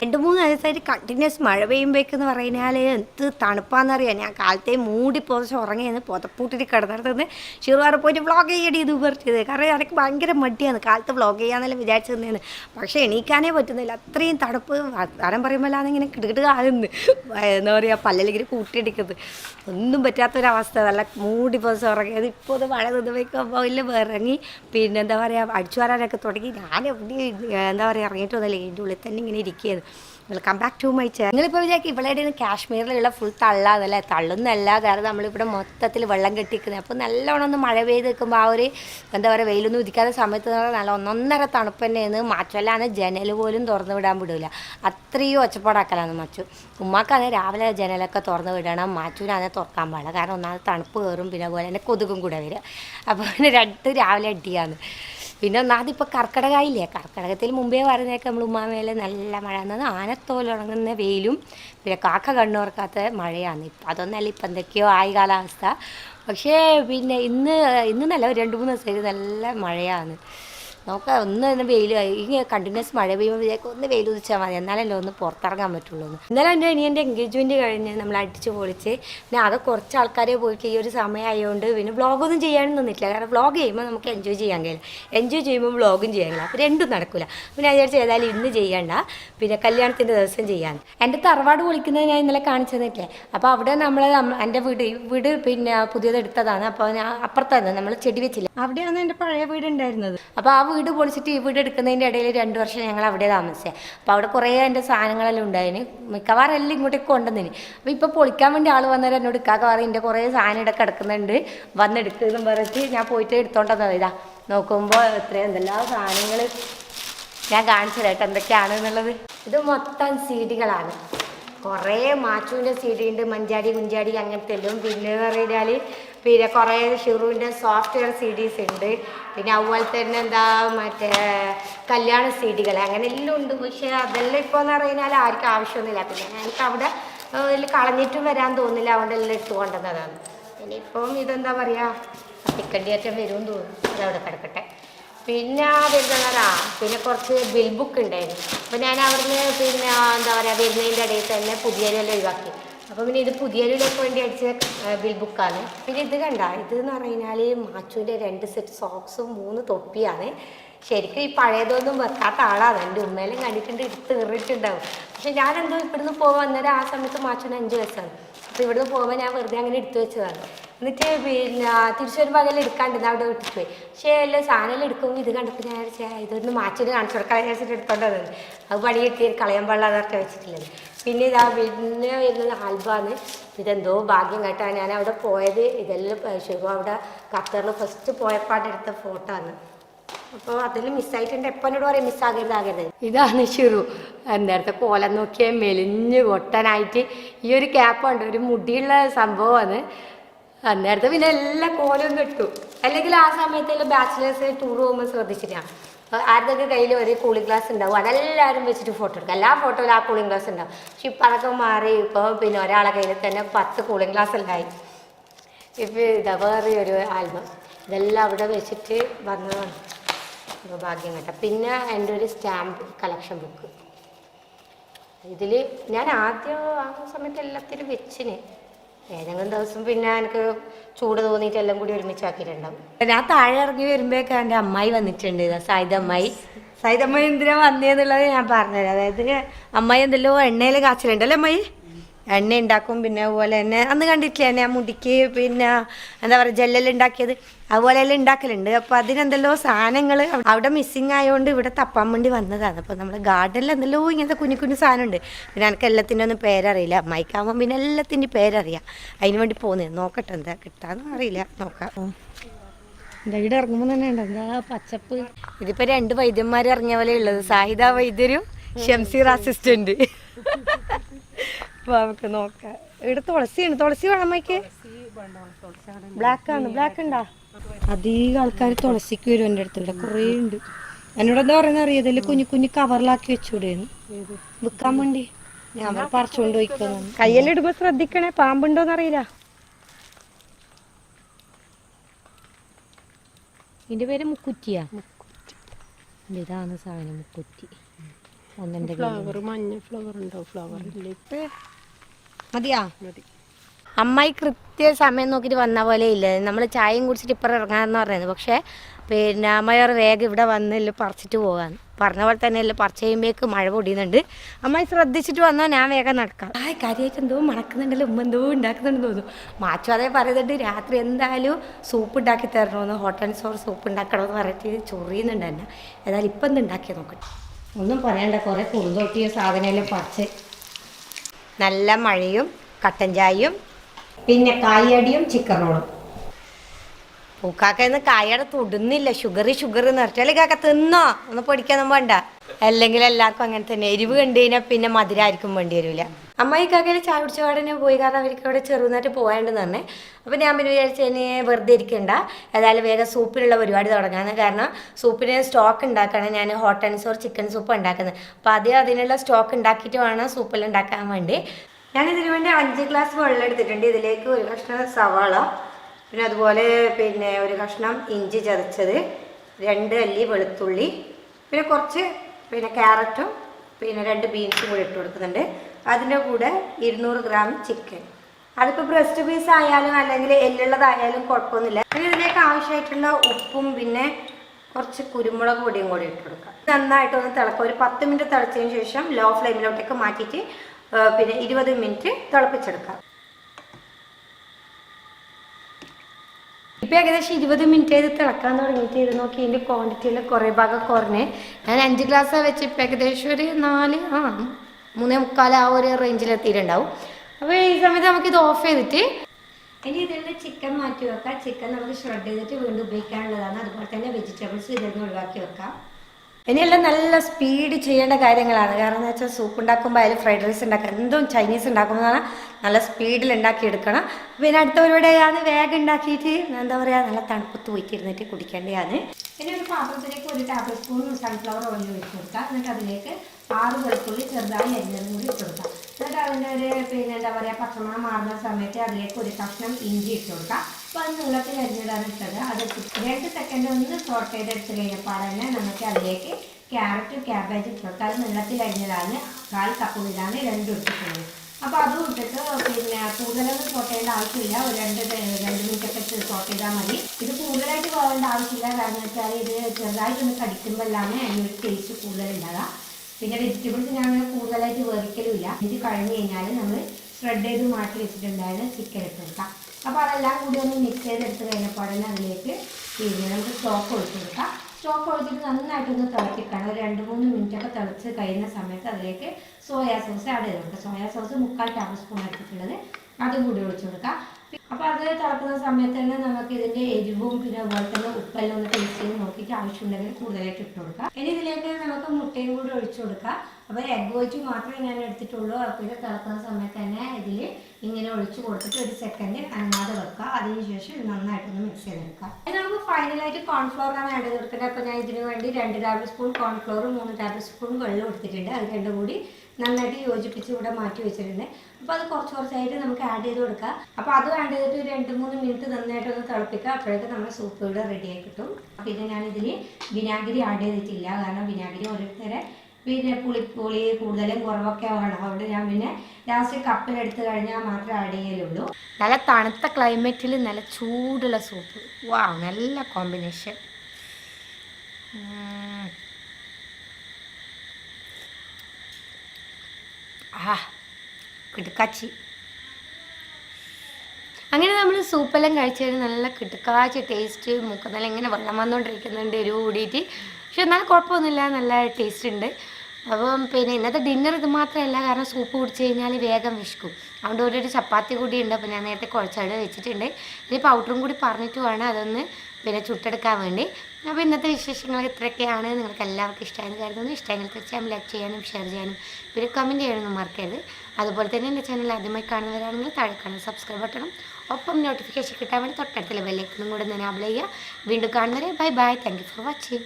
രണ്ട് മൂന്ന് ദിവസമായിട്ട് കണ്ടിന്യൂസ് മഴ പെയ്യുമ്പോഴേക്കെന്ന് പറഞ്ഞാൽ എന്ത് തണുപ്പാണെന്നറിയാം ഞാൻ കാലത്തെ മൂടി പുതച്ച് ഉറങ്ങിയെന്ന് പുതപ്പൂട്ടിട്ട് കിടന്നിടത്തുനിന്ന് ഷിറുവാറ് പോയിട്ട് വ്ളോഗ് ചെയ്യടി ഇത് ഉപർത്തിയത് കാരണം എനിക്ക് ഭയങ്കര മടിയാണ് കാലത്ത് വ്ളോഗ് ചെയ്യാന്നെല്ലാം വിചാരിച്ചു തന്നെയാണ് പക്ഷേ എണീക്കാനേ പറ്റുന്നില്ല. അത്രയും തണുപ്പ് വർത്താനം പറയുമ്പോഴാണ് ഇങ്ങനെ കിടുകിടുക ആകുന്നു എന്താ പറയുക പല്ലിലിങ്ങനെ കൂട്ടിയെടുക്കുന്നത്. ഒന്നും പറ്റാത്തൊരവസ്ഥ. നല്ല മൂടി പുതച്ച് ഉറങ്ങിയത്. ഇപ്പോൾ അത് മഴ നിന്നുമ്പോൾ വലിയ ഇറങ്ങി പിന്നെ എന്താ പറയുക അടിച്ചു വരാനൊക്കെ തുടങ്ങി. ഞാൻ എവിടെ എന്താ പറയുക ഇറങ്ങിയിട്ടൊന്നുമില്ല. എന്റെ ഉള്ളിൽ തന്നെ ഇങ്ങനെ ഇരിക്കുകയാണ്. Welcome back to my channel നിങ്ങളിപ്പോൾ വിചാരിക്കും ഇവിടെ കാശ്മീരിലുള്ള ഫുൾ തള്ളാതല്ലേ തള്ളുന്നല്ല കാരണം നമ്മളിവിടെ മൊത്തത്തിൽ വെള്ളം കെട്ടിക്കുന്നത് അപ്പോൾ നല്ലോണം ഒന്ന് മഴ പെയ്ത് നിൽക്കുമ്പോൾ ആ ഒരു എന്താ പറയുക വെയിലൊന്നും ഉദിക്കാത്ത സമയത്ത് നല്ല ഒന്നൊന്നര തണുപ്പ് തന്നെയാണ് മാറ്റമല്ലാണ് ജനൽ പോലും തുറന്നു വിടാൻ വിടില്ല അത്രയും ഒച്ചപ്പാടാക്കലാണ് മച്ചു. ഉമ്മാക്കാണെങ്കിൽ രാവിലെ ജനലൊക്കെ തുറന്നു വിടണം. മാച്ചുവിനാണെങ്കിൽ തുറക്കാൻ പാടില്ല. കാരണം ഒന്നാമത് തണുപ്പ് കയറും പിന്നെ അതുപോലെ തന്നെ കൊതുകും കൂടെ വരിക. അപ്പോൾ പിന്നെ രണ്ട് രാവിലെ അടിയാണ്. പിന്നെ ഒന്നാമത് ഇപ്പോൾ കർക്കിടകായില്ലേ? കർക്കിടകത്തിൽ മുമ്പേ പറഞ്ഞേക്കാം നമ്മൾ ഉമ്മാമേലെ നല്ല മഴ എന്നത് ആനത്തോലുണങ്ങുന്ന വെയിലും പിന്നെ കാക്ക കണ്ണുറക്കാത്ത മഴയാണ്. ഇപ്പം അതൊന്നല്ല ഇപ്പം എന്തൊക്കെയോ ആയി കാലാവസ്ഥ. പക്ഷേ പിന്നെ ഇന്ന് ഇന്ന് നല്ല രണ്ട് മൂന്ന് ദിവസമായിട്ട് നല്ല മഴയാണ്. നോക്കാം ഒന്ന് ഒന്ന് വെയിൽ ഇങ്ങനെ കണ്ടിന്യൂസ് മഴ പെയ്യുമ്പോഴേക്കും ഒന്ന് വെയിൽ ഉദിച്ചാൽ മതി. എന്നാലല്ലേ ഒന്ന് പുറത്തിറങ്ങാൻ പറ്റുള്ളൂ ഇന്നലെ എന്റെ അനിയന്റെ എൻഗേജ്മെന്റ് കഴിഞ്ഞ് നമ്മൾ അടിച്ച് പൊളിച്ച് പിന്നെ അത് കുറച്ച് ആൾക്കാരെ പോയിട്ട് ഈ ഒരു സമയമായതുകൊണ്ട് പിന്നെ വ്ളോഗൊന്നും ചെയ്യാനും നിന്നിട്ടില്ല. കാരണം വ്ളോഗ് ചെയ്യുമ്പോൾ നമുക്ക് എൻജോയ് ചെയ്യാൻ കഴിയില്ല. എൻജോയ് ചെയ്യുമ്പോൾ വ്ളോഗും ചെയ്യാൻ കഴിയില്ല അപ്പോൾ രണ്ടും നടക്കില്ല പിന്നെ ഞാൻ ഏതായാലും ഇന്ന് ചെയ്യണ്ട. പിന്നെ കല്യാണത്തിന്റെ ദിവസം ചെയ്യാൻ എന്റെ തറവാട് പൊളിക്കുന്നത് ഞാൻ ഇന്നലെ കാണിച്ചു തന്നിട്ടില്ലേ അപ്പോൾ അവിടെ നമ്മൾ എന്റെ വീട് വീട് പിന്നെ പുതിയത് എടുത്തതാണ്. അപ്പോൾ ഞാൻ അപ്പുറത്താണ് നമ്മൾ ചെടി വെച്ചില്ല? അവിടെയാണ് എന്റെ പഴയ വീട് ഉണ്ടായിരുന്നത് അപ്പോൾ ആ വീട് പൊളിച്ചിട്ട് ഈ വീട് എടുക്കുന്നതിന്റെ ഇടയിൽ രണ്ട് വർഷം ഞങ്ങൾ അവിടെ താമസിച്ചത് അപ്പോൾ അവിടെ കുറേ എന്റെ സാധനങ്ങളെല്ലാം ഉണ്ടായിന്. മിക്കവാറും എല്ലാം ഇങ്ങോട്ടേക്ക് കൊണ്ടുവന്നിന്. അപ്പോൾ ഇപ്പോൾ പൊളിക്കാൻ വേണ്ടി ആൾ വന്നേരം എന്നോട് ഇക്കാക്ക പറയും എന്റെ കുറേ സാധനം ഇവിടെ കിടക്കുന്നുണ്ട്. വന്നെടുക്കുന്നതും പറഞ്ഞിട്ട് ഞാൻ പോയിട്ട് എടുത്തോണ്ടെന്നത് ഇതാ. നോക്കുമ്പോൾ എത്ര എന്തെല്ലാം സാധനങ്ങൾ ഞാൻ കാണിച്ചു തരാം എന്തൊക്കെയാണ് എന്നുള്ളത്. ഇത് മൊത്തം സീഡികളാണ്. കുറേ മാച്ചുവിന്റെ സീഡിയുണ്ട് മഞ്ചാടി കുഞ്ചാടി അങ്ങനത്തെ എല്ലാം. പിന്നെ എന്ന് പറഞ്ഞാൽ പിന്നെ കുറേ ഷിറുവിന്റെ സോഫ്റ്റ്വെയർ സി ഡീസ് ഉണ്ട്. പിന്നെ അതുപോലെ തന്നെ എന്താ മറ്റേ കല്യാണ സി ഡികൾ അങ്ങനെ എല്ലാം ഉണ്ട്. പക്ഷേ അതെല്ലാം ഇപ്പോൾ എന്ന് പറഞ്ഞാൽ ആർക്കും ആവശ്യമൊന്നുമില്ല. പിന്നെ എനിക്ക് അവിടെ കളഞ്ഞിട്ടും വരാൻ തോന്നില്ല അവിടെ എല്ലാം ഇട്ട് കൊണ്ടുവന്നതാണ്. ഇനിയിപ്പം ഇതെന്താ പറയുക ടിക്കണ്ടിയേറ്റം വരും തോന്നുന്നു. അതവിടെ കിടക്കട്ടെ. പിന്നെ വരുന്നവരാ പിന്നെ കുറച്ച് ബിൽ ബുക്ക് ഉണ്ടായിരുന്നു. അപ്പോൾ ഞാൻ അവിടുന്ന് പിന്നെ എന്താ പറയുക വരുന്നതിന്റെ ഇടയിൽ തന്നെ പുതിയരിയെല്ലാം ഒഴിവാക്കി. അപ്പോൾ പിന്നെ ഇത് പുതിയരിയിലേക്ക് വേണ്ടി അടിച്ച ബിൽ ബുക്കാണ് പിന്നെ ഇത് കണ്ട ഇത് എന്ന് പറഞ്ഞാൽ മാച്ചുവിന്റെ രണ്ട് സെറ്റ് സോക്സും മൂന്ന് തൊപ്പിയാണ്. ശരിക്കും ഈ പഴയതൊന്നും വെക്കാത്ത ആളാണ്. എന്റെ ഉമ്മയിലും കണ്ടിട്ടുണ്ട് എടുത്ത് കയറിയിട്ടുണ്ടാവും പക്ഷെ ഞാനെന്തോ ഇവിടുന്ന് പോകാൻ അന്നേരം ആ സമയത്ത് മാച്ചുവിന് അഞ്ച് വയസ്സാണ്. അപ്പോൾ ഇവിടുന്ന് പോകുമ്പോൾ ഞാൻ വെറുതെ അങ്ങനെ എടുത്തു വെച്ചതാണ്. എന്നിട്ട് പിന്നെ തിരിച്ചു വരുമ്പോൾ അതെല്ലാം എടുക്കാണ്ട് അവിടെ വിട്ടിട്ട് പോയി. പക്ഷേ എല്ലാം സാധനം എടുക്കുമ്പോൾ ഇത് കണ്ടപ്പോൾ ഞാൻ ഇതൊന്ന് മാച്ചിന് കാണിച്ചു കൊടുക്കാൻ വിചാരിച്ചിട്ട് എടുത്തോണ്ടത് അത് പണി കിട്ടി കളയാൻ പാടില്ല വെച്ചിട്ടില്ലത് പിന്നെ ഇതാ പിന്നെ വരുന്നത് ആൽബമാണ് ഇതെന്തോ ഭാഗ്യം കേട്ടാ ഞാൻ അവിടെ പോയത്. ഇതെല്ലാം ശുഭം അവിടെ ഖത്തറിൽ ഫസ്റ്റ് പോയപ്പാട് എടുത്ത ഫോട്ടോ ആണ്. അപ്പോൾ അതിൽ മിസ്സായിട്ടുണ്ട് എപ്പോൾ എന്നോട് പറയും മിസ്സാകരുത് ആകരുത് ഇതാണ് ഷിറു നേരത്തെ കോലം നോക്കിയാൽ മെലിഞ്ഞ് പൊട്ടനായിട്ട് ഈ ഒരു ക്യാപ്പുണ്ട് ഒരു മുടിയുള്ള സംഭവമാണ്. അന്നേരത്തെ പിന്നെ എല്ലാ കോലവും കിട്ടും. അല്ലെങ്കിൽ ആ സമയത്തെല്ലാം ബാച്ചിലേഴ്സ് ടൂർ പോകുമ്പോൾ ശ്രദ്ധിച്ചിട്ടാണ് ആരുടെയൊക്കെ കയ്യിൽ ഒരു കൂളിംഗ് ഗ്ലാസ് ഉണ്ടാവും. അതെല്ലാവരും വെച്ചിട്ട് ഫോട്ടോ എടുക്കും. എല്ലാ ഫോട്ടോയിലും ആ കൂളിംഗ് ഗ്ലാസ് ഉണ്ടാവും. പക്ഷെ ഇപ്പം അതൊക്കെ മാറി. ഇപ്പോൾ പിന്നെ ഒരാളെ കയ്യിൽ തന്നെ പത്ത് കൂളിംഗ് ഗ്ലാസ് ഉണ്ടായി ഇപ്പം ഇതാ വേറെ ഒരു ആൽബം ഇതെല്ലാം അവിടെ വെച്ചിട്ട് വന്നതാണ്. അപ്പോൾ ഭാഗ്യം കേട്ടോ. പിന്നെ എന്റെ ഒരു സ്റ്റാമ്പ് കളക്ഷൻ ബുക്ക് ഇതിൽ ഞാൻ ആദ്യം ആ സമയത്ത് എല്ലാത്തിലും വെച്ചിന്. ഏതെങ്കിലും ദിവസം പിന്നെ എനിക്ക് ചൂട് തോന്നിയിട്ട് എല്ലാം കൂടി ഒരുമിച്ചാക്കിയിട്ടുണ്ടാവും. ഞാൻ താഴെ ഇറങ്ങി വരുമ്പോഴൊക്കെ എന്റെ അമ്മായി വന്നിട്ടുണ്ട്. ഇതാ സായിദ അമ്മായി. സായിദ അമ്മായി എന്തിനാ വന്നേന്നുള്ളത് ഞാൻ പറഞ്ഞുതരാം. അതായത് അമ്മായി എന്തെല്ലോ എണ്ണയിൽ കാച്ചിലുണ്ടല്ലേ അമ്മായി? എണ്ണ ഉണ്ടാക്കും പിന്നെ അതുപോലെ തന്നെ അന്ന് കണ്ടിട്ടില്ലേ എന്നെ മുടിക്ക് പിന്നെ എന്താ പറയുക ജെല്ലെല്ലാം ഉണ്ടാക്കിയത്? അതുപോലെ എല്ലാം ഉണ്ടാക്കലുണ്ട്. അപ്പോൾ അതിനെന്തല്ലോ സാധനങ്ങൾ അവിടെ മിസ്സിങ് ആയതുകൊണ്ട് ഇവിടെ തപ്പാൻ വേണ്ടി വന്നതാണ്. അപ്പോൾ നമ്മുടെ ഗാർഡനിൽ എന്തല്ലോ ഇങ്ങനത്തെ കുഞ്ഞു കുഞ്ഞു സാധനമുണ്ട്. പിന്നെ എനിക്ക് എല്ലാത്തിന്റെ ഒന്നും പേരറിയില്ല. അമ്മായിക്കാകുമ്പോൾ പിന്നെ എല്ലാത്തിന്റെ പേരറിയാം. അതിന് വേണ്ടി പോകുന്നത് നോക്കട്ടെ എന്താ കിട്ടാന്ന് അറിയില്ല. നോക്കാം. ഇവിടെ ഇറങ്ങുമ്പോൾ തന്നെ ഉണ്ട്? എന്താ പച്ചപ്പ്? ഇതിപ്പോൾ രണ്ട് വൈദ്യന്മാർ ഇറങ്ങിയ പോലെ ഉള്ളത്. സാഹിദ വൈദ്യരും ഷംസീർ അസിസ്റ്റന്റ് അപ്പോൾ നമുക്ക് നോക്കാം. ഇവിടെ തുളസിയാണ് തുളസി വേണം അമ്മയ്ക്ക്. ബ്ലാക്ക് ആണ്. ബ്ലാക്ക് ഉണ്ടാ? അധികം ആൾക്കാർ തുളസിക്ക് വരും എന്റെ അടുത്തുള്ള കുറേ ഉണ്ട്. എന്നോട് എന്താ പറയുന്നത് അറിയാതല്ലേ കുഞ്ഞു കുഞ്ഞു കവറിലാക്കി വെച്ചൂടെയാണ് വിൽക്കാൻ വേണ്ടി. ഞാൻ പറിച്ചുകൊണ്ട് പോയിക്കുന്നു കയ്യിലിടുമ്പോ ശ്രദ്ധിക്കണേ. പാമ്പുണ്ടോന്ന് അറിയില്ല ഇതിന്റെ പേര് മുക്കുറ്റിയാ? ഇതാണ് സാധനം മുക്കുറ്റി. ഒന്നുണ്ടെങ്കിൽ ഫ്ലവർ മഞ്ഞ ഫ്ലവർ ഉണ്ടോ? ഫ്ലവർ ഇല്ല? ഇപ്പൊ അമ്മായി കൃത്യ സമയം നോക്കിയിട്ട് വന്ന പോലെ ഇല്ല. നമ്മൾ ചായയും കുടിച്ചിട്ട് ഇപ്പുറം ഇറങ്ങാമെന്ന് പറയുന്നത് പക്ഷെ പിന്നെ അമ്മയോർ വേഗം ഇവിടെ വന്നില്ല പറിച്ചിട്ട് പോകാൻ പറഞ്ഞ പോലെ തന്നെ അല്ല പറിച്ച് കഴിയുമ്പോഴേക്ക് മഴ പൊടിയുന്നുണ്ട്. അമ്മായി ശ്രദ്ധിച്ചിട്ട് വന്നാൽ ഞാൻ വേഗം നടക്കാം. ആ കാര്യമായിട്ട് എന്തോ മണക്കുന്നുണ്ടല്ലോ ഉമ്മ എന്തോ ഉണ്ടാക്കുന്നുണ്ടെന്ന് തോന്നുന്നു. മാച്ചു അതേ പറയുന്നുണ്ട് രാത്രി എന്തായാലും സൂപ്പ് ഉണ്ടാക്കി തരണമെന്ന് ഹോട്ട് ആൻഡ് സോർ സൂപ്പ് ഉണ്ടാക്കണമെന്ന് പറഞ്ഞിട്ട് ചൊറിയുന്നുണ്ട് എന്നെ. ഏതായാലും ഇപ്പം എന്ത് ഉണ്ടാക്കിയാൽ നോക്കട്ടെ. ഒന്നും പറയണ്ട കുറേ കുറുന്തോട്ടിയ സാധനമെല്ലാം പറിച്ച് നല്ല മഴയും കട്ടൻ ചായയും പിന്നെ കായടിയും ചിക്കൻ റോളും പൂക്കാക്കന്ന് കായട തൊടുന്നില്ല. ഷുഗർ ഷുഗർ പറഞ്ഞാൽ കാക്ക തിന്നോ? ഒന്ന് പൊടിക്കാനും വേണ്ട. അല്ലെങ്കിൽ എല്ലാവർക്കും അങ്ങനെ തന്നെ. എരിവ് കണ്ടു കഴിഞ്ഞാൽ പിന്നെ മധുരമായിരിക്കും വേണ്ടി വരില്ല അമ്മായി കാക്കയിൽ ചായ കുടിച്ച പാടനെ പോയി. കാരണം അവർക്ക് അവിടെ ചെറുതായിട്ട് പോകാണ്ടെന്ന് പറഞ്ഞേ. അപ്പോൾ ഞാൻ പിന്നെ വിചാരിച്ചു ഇനി വെറുതെ ഇരിക്കണ്ട. ഏതായാലും വേഗം സൂപ്പിനുള്ള പരിപാടി തുടങ്ങാന്ന്. കാരണം സൂപ്പിന് സ്റ്റോക്ക് ഉണ്ടാക്കണം ഞാൻ hot and sour chicken soup ഉണ്ടാക്കുന്നത്. അപ്പോൾ ആദ്യം അതിനുള്ള സ്റ്റോക്ക് ഉണ്ടാക്കിയിട്ട് വേണം സൂപ്പെല്ലാം ഉണ്ടാക്കാൻ വേണ്ടി. ഞാൻ ഇതിനു വേണ്ടി അഞ്ച് ഗ്ലാസ് വെള്ളം എടുത്തിട്ടുണ്ട്. ഇതിലേക്ക് ഒരു കഷ്ണം സവാള പിന്നെ അതുപോലെ പിന്നെ ഒരു കഷ്ണം ഇഞ്ചി ചതച്ചത് രണ്ട് അല്ലി വെളുത്തുള്ളി പിന്നെ കുറച്ച് പിന്നെ ക്യാരറ്റും പിന്നെ രണ്ട് ബീൻസും കൂടി ഇട്ട് കൊടുക്കുന്നുണ്ട്. അതിന്റെ കൂടെ ഇരുന്നൂറ് ഗ്രാം ചിക്കൻ. അതിപ്പോൾ ബ്രസ്റ്റ് പീസ് ആയാലും അല്ലെങ്കിൽ എല്ലുള്ളതായാലും കുഴപ്പമൊന്നുമില്ല. പിന്നെ ഇതിലേക്ക് ആവശ്യമായിട്ടുള്ള ഉപ്പും പിന്നെ കുറച്ച് കുരുമുളക് പൊടിയും കൂടി ഇട്ട് കൊടുക്കുക നന്നായിട്ടൊന്ന് തിളക്കുക ഒരു പത്ത് മിനിറ്റ് തിളച്ചതിന് ശേഷം ലോ ഫ്ലെയിമിലോട്ടേക്ക് മാറ്റിയിട്ട് പിന്നെ ഇരുപത് മിനിറ്റ് തിളപ്പിച്ചെടുക്കാം. ഇപ്പൊ ഏകദേശം ഇരുപത് മിനിറ്റ് ആയത് തിളക്കാൻ തുടങ്ങിയിട്ട് ഇത് നോക്കി ഇതിന്റെ ക്വാണ്ടിറ്റിയിൽ കുറേ ഭാഗം കുറഞ്ഞ്. ഞാൻ അഞ്ച് ഗ്ലാസ് വെച്ച് ഇപ്പം ഏകദേശം ഒരു നാല് ആ മൂന്നേ മുക്കാൽ ആ ഒരു റേഞ്ചിൽ എത്തിയിട്ടുണ്ടാവും. അപ്പോൾ ഈ സമയത്ത് നമുക്ക് ഇത് ഓഫ് ചെയ്തിട്ട് ഇനി ഇതിന്റെ ചിക്കൻ മാറ്റി വെക്കാം. ചിക്കൻ നമുക്ക് ഷ്രെഡ് ചെയ്തിട്ട് വീണ്ടും ഉപയോഗിക്കാനുള്ളതാണ്. അതുപോലെ തന്നെ വെജിറ്റബിൾസ് ഇതിൽ നിന്ന് ഒഴിവാക്കി വെക്കാം. ഇനിയെല്ലാം നല്ല സ്പീഡ് ചെയ്യേണ്ട കാര്യങ്ങളാണ്. കാരണം എന്ന് വെച്ചാൽ സൂപ്പ് ഉണ്ടാക്കുമ്പോൾ അതിൽ ഫ്രൈഡ് റൈസ് ഉണ്ടാക്കുക എന്തും ചൈനീസ് ഉണ്ടാക്കുമ്പോൾ നല്ല സ്പീഡിൽ ഉണ്ടാക്കിയെടുക്കണം. പിന്നെ അടുത്ത പരിപാടിയാണ് വേഗം ഉണ്ടാക്കിയിട്ട് എന്താ പറയുക നല്ല തണുപ്പത്ത് പോയിട്ടിരുന്നിട്ട് കുടിക്കേണ്ടതാണ്. പിന്നെ ഒരു പാത്രത്തിലേക്ക് ഒരു ടേബിൾ സ്പൂൺ സൺഫ്ലവർ ഓയിൽ ഒഴിച്ച് കൊടുക്കുക എന്നിട്ട് അതിലേക്ക് ആറ് വെളുത്തുള്ളി ചെറുതായി അരിഞ്ഞതും കൂടി ഇട്ട് കൊടുക്കുക എന്നിട്ട് അതിന്റെ ഒരു പിന്നെ എന്താ പറയുക പച്ചമണം മാറുന്ന സമയത്ത് അതിലേക്ക് ഒരു കഷ്ണം ഇഞ്ചി ഇട്ട് കൊടുക്കുക അപ്പോൾ അത് നീളത്തിൽ അരിഞ്ഞിടാണ് ഇട്ടത് അത് രണ്ട് സെക്കൻഡ് ഒന്ന് സോട്ട് ചെയ്തെടുത്ത് കഴിഞ്ഞപ്പോൾ തന്നെ നമുക്ക് അതിലേക്ക് ക്യാരറ്റ് ക്യാബേജ് ഇട്ടിട്ട് നീളത്തിൽ അരിഞ്ഞതാണ് കാൽ കപ്പ് വീതാണ് രണ്ടും ഇട്ടിട്ടുള്ളത്. അപ്പോൾ അതും ഇട്ടിട്ട് പിന്നെ കൂടുതലൊന്നും സോട്ട് ചെയ്യേണ്ട ആവശ്യമില്ല. ഒരു രണ്ട് രണ്ട് മിനിറ്റൊക്കെ സോട്ട് ചെയ്താൽ മതി. ഇത് കൂടുതലായിട്ട് പോകേണ്ട ആവശ്യമില്ല. കാരണം വെച്ചാൽ ഇത് ചെറുതായിട്ടൊന്ന് കടിക്കുമ്പോൾ അതിനൊരു ടേസ്റ്റ് കൂടുതൽ പിന്നെ വെജിറ്റബിൾസ് ഞാൻ കൂടുതലായിട്ട് വേവിക്കലുമില്ല. ഇത് കഴിഞ്ഞ് കഴിഞ്ഞാൽ നമ്മൾ സ്പ്രെഡ് ചെയ്ത് മാറ്റി വെച്ചിട്ടുണ്ടായിരുന്നു ചിക്കൻ ഇട്ട് അപ്പോൾ അതെല്ലാം കൂടി ഒന്ന് മിക്സ് ചെയ്തെടുത്ത് കഴിഞ്ഞപ്പോൾ തന്നെ അതിലേക്ക് പിന്നെ നമുക്ക് സ്റ്റോക്ക് ഒഴിച്ച് കൊടുക്കാം. സ്റ്റോക്ക് ഒഴിച്ചിട്ട് നന്നായിട്ടൊന്ന് തിളപ്പിക്കണം. ഒരു രണ്ട് മൂന്ന് മിനിറ്റ് ഒക്കെ തിളച്ച് കഴിയുന്ന സമയത്ത് അതിലേക്ക് സോയാ സോസ് ആഡ് ചെയ്ത് കൊടുക്കുക. സോയാ സോസ് മുക്കാൽ ടേബിൾ സ്പൂൺ എടുത്തിട്ടുള്ളത് അതും കൂടി ഒഴിച്ച് കൊടുക്കാം അപ്പോൾ അത് തിളക്കുന്ന സമയത്ത് തന്നെ നമുക്ക് ഇതിന്റെ എരിവും പിന്നെ അതുപോലെ തന്നെ ഉപ്പെല്ലാം ഒന്ന് ടേസ്റ്റ് ചെയ്ത് നോക്കിയിട്ട് ആവശ്യമുണ്ടെങ്കിൽ കൂടുതലായിട്ട് ഇട്ട് കൊടുക്കാം. ഇനി ഇതിലേക്ക് നമുക്ക് മുട്ടയും കൂടി ഒഴിച്ചു കൊടുക്കാം. അപ്പോൾ എഗ് വൈറ്റ് മാത്രമേ ഞാൻ എടുത്തിട്ടുള്ളൂ. അപ്പോൾ ഇത് തിളക്കുന്ന സമയത്ത് തന്നെ ഇതിൽ ഇങ്ങനെ ഒഴിച്ചു കൊടുത്തിട്ട് ഒരു സെക്കൻഡ് അനങ്ങാതെ വെക്കുക അതിനുശേഷം ഇത് നന്നായിട്ടൊന്ന് മിക്സ് ചെയ്തെടുക്കാം. ഇനി നമുക്ക് ഫൈനലായിട്ട് കോൺഫ്ലോറാണ് ആഡ് കൊടുക്കേണ്ടത് അപ്പോൾ ഞാൻ ഇതിന് വേണ്ടി രണ്ട് ടേബിൾ സ്പൂൺ കോൺഫ്ലോറും മൂന്ന് ടേബിൾ സ്പൂൺ വെള്ളം എടുത്തിട്ടുണ്ട്. അത് രണ്ടും കൂടി നന്നായിട്ട് യോജിപ്പിച്ച് ഇവിടെ മാറ്റി വെച്ചിട്ടുണ്ട്. അപ്പോൾ അത് കുറച്ച് കുറച്ചായിട്ട് നമുക്ക് ആഡ് ചെയ്ത് കൊടുക്കാം. അപ്പോൾ അത് ആഡ് ചെയ്തിട്ട് രണ്ട് മൂന്ന് മിനിറ്റ് നന്നായിട്ടൊന്ന് തിളപ്പിക്കുക അപ്പോഴേക്കും നമ്മുടെ സൂപ്പ് ഇവിടെ റെഡിയായി കിട്ടും. പിന്നെ ഞാനിതിൽ വിനാഗിരി ആഡ് ചെയ്തിട്ടില്ല. കാരണം വിനാഗിരി ഓരോരുത്തരെ പിന്നെ പുളി പുളി കൂടുതലും കുറവൊക്കെ വേണം. അവിടെ ഞാൻ പിന്നെ ലാസ്റ്റ് കപ്പിലെടുത്ത് കഴിഞ്ഞാൽ മാത്രമേ ആഡ് ചെയ്യലുള്ളൂ. നല്ല തണുത്ത ക്ലൈമറ്റിൽ നല്ല ചൂടുള്ള സൂപ്പ് വാ നല്ല കോമ്പിനേഷൻ ആ കിടുക്കാച്ചി. അങ്ങനെ നമ്മൾ സൂപ്പെല്ലാം കഴിച്ചതിന് നല്ല കിട്ടുക്കാച്ച ടേസ്റ്റ് മൂക്കെന്നെല്ലാം ഇങ്ങനെ വെള്ളം വന്നുകൊണ്ടിരിക്കുന്നുണ്ട് ഒരു കൂടിയിട്ട്. പക്ഷെ എന്നാൽ കുഴപ്പമൊന്നുമില്ല നല്ല ടേസ്റ്റ് ഉണ്ട്. അപ്പം പിന്നെ ഇന്നത്തെ ഡിന്നർ ഇത് മാത്രമല്ല കാരണം സൂപ്പ് കുടിച്ച് കഴിഞ്ഞാൽ വേഗം വിശക്കും. അതുകൊണ്ട് ഒരു ചപ്പാത്തി കൂടി ഉണ്ട് അപ്പോൾ ഞാൻ നേരത്തെ കുഴച്ചവിടെ വെച്ചിട്ടുണ്ട്. ഇനി പൗഡറും കൂടി പറഞ്ഞിട്ട് വേണം അതൊന്ന് പിന്നെ ചുട്ടെടുക്കാൻ വേണ്ടി. അപ്പോൾ ഇന്നത്തെ വിശേഷങ്ങൾ ഇത്രയൊക്കെയാണ്. നിങ്ങൾക്ക് എല്ലാവർക്കും ഇഷ്ടമായെന്ന് കരുതുന്നു. ഇഷ്ടമെങ്കിൽ തീർച്ചയായും ലൈക്ക് ചെയ്യാനും ഷെയർ ചെയ്യാനും പിന്നെ കമന്റ് ചെയ്യാനൊന്നും മറക്കരുത്. അതുപോലെ തന്നെ എന്റെ ചാനൽ ആദ്യമായി കാണുന്നവരാണെങ്കിൽ താഴെ കാണുന്ന സബ്സ്ക്രൈബ് ബട്ടണും ഒപ്പം നോട്ടിഫിക്കേഷൻ കിട്ടാൻ വേണ്ടി തൊട്ടടുത്തുള്ള ബെല്ലൈക്കണും കൂടെ തന്നെ അപ്ലൈ ചെയ്യുക. വീണ്ടും കാണുന്നവരെ bye bye thank for watching